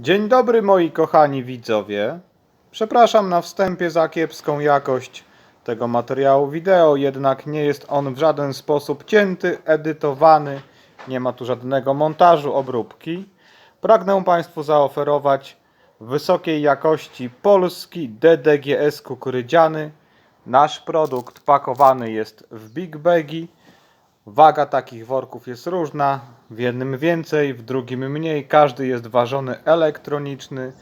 Dzień dobry moi kochani widzowie. Przepraszam na wstępie za kiepską jakość tego materiału wideo, jednak nie jest on w żaden sposób cięty, edytowany, nie ma tu żadnego montażu, obróbki. Pragnę Państwu zaoferować wysokiej jakości polski DDGS kukurydziany. Nasz produkt pakowany jest w big bagi. Waga takich worków jest różna, w jednym więcej, w drugim mniej. Każdy jest ważony elektroniczny,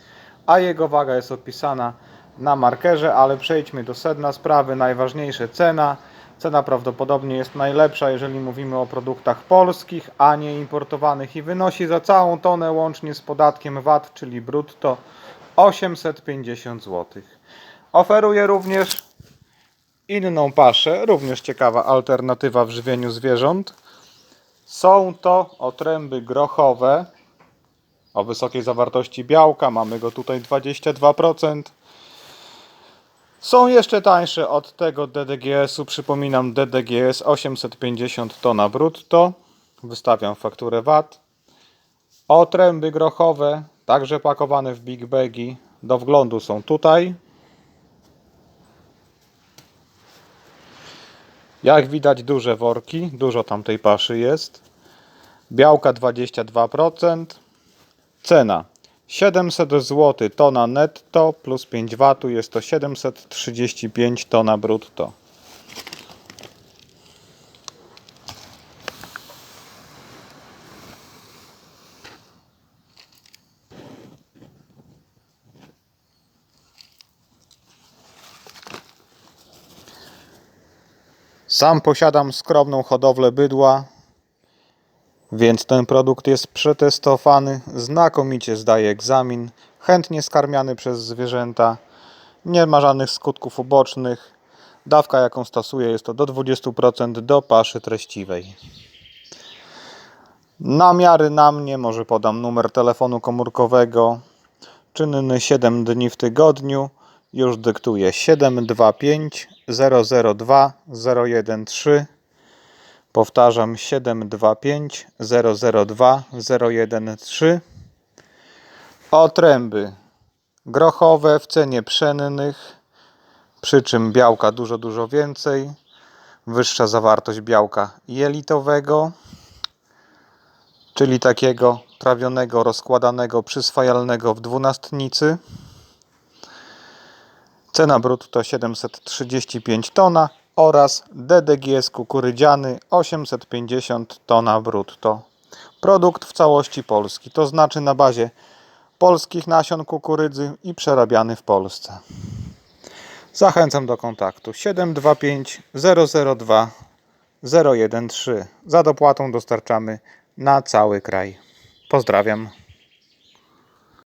a jego waga jest opisana na markerze, ale przejdźmy do sedna sprawy. Najważniejsze cena. Cena prawdopodobnie jest najlepsza, jeżeli mówimy o produktach polskich, a nie importowanych i wynosi za całą tonę łącznie z podatkiem VAT, czyli brutto 850 zł. Oferuję również inną paszę, również ciekawa alternatywa w żywieniu zwierząt. Są to otręby grochowe o wysokiej zawartości białka, mamy go tutaj 22%. Są jeszcze tańsze od tego DDGS-u, przypominam DDGS 850 tona brutto. Wystawiam fakturę VAT. Otręby grochowe, także pakowane w big bagi, do wglądu są tutaj. Jak widać duże worki, dużo tam tej paszy jest. Białka 22%. Cena 700 zł tona netto plus 5 W jest to 735 tona brutto. Sam posiadam skromną hodowlę bydła, więc ten produkt jest przetestowany, znakomicie zdaje egzamin, chętnie skarmiany przez zwierzęta, nie ma żadnych skutków ubocznych. Dawka jaką stosuję jest to do 20% do paszy treściwej. Namiary na mnie, może podam numer telefonu komórkowego, czynny 7 dni w tygodniu, już dyktuję 725 002 013 Powtarzam 725 002 013 Otręby grochowe w cenie pszennych, przy czym białka dużo, dużo więcej. Wyższa zawartość białka jelitowego, czyli takiego trawionego, rozkładanego, przyswajalnego w dwunastnicy. Cena brutto 735 tona oraz DDGS kukurydziany 850 tona brutto. Produkt w całości polski, to znaczy na bazie polskich nasion kukurydzy i przerabiany w Polsce. Zachęcam do kontaktu 725 002 013. Za dopłatą dostarczamy na cały kraj. Pozdrawiam.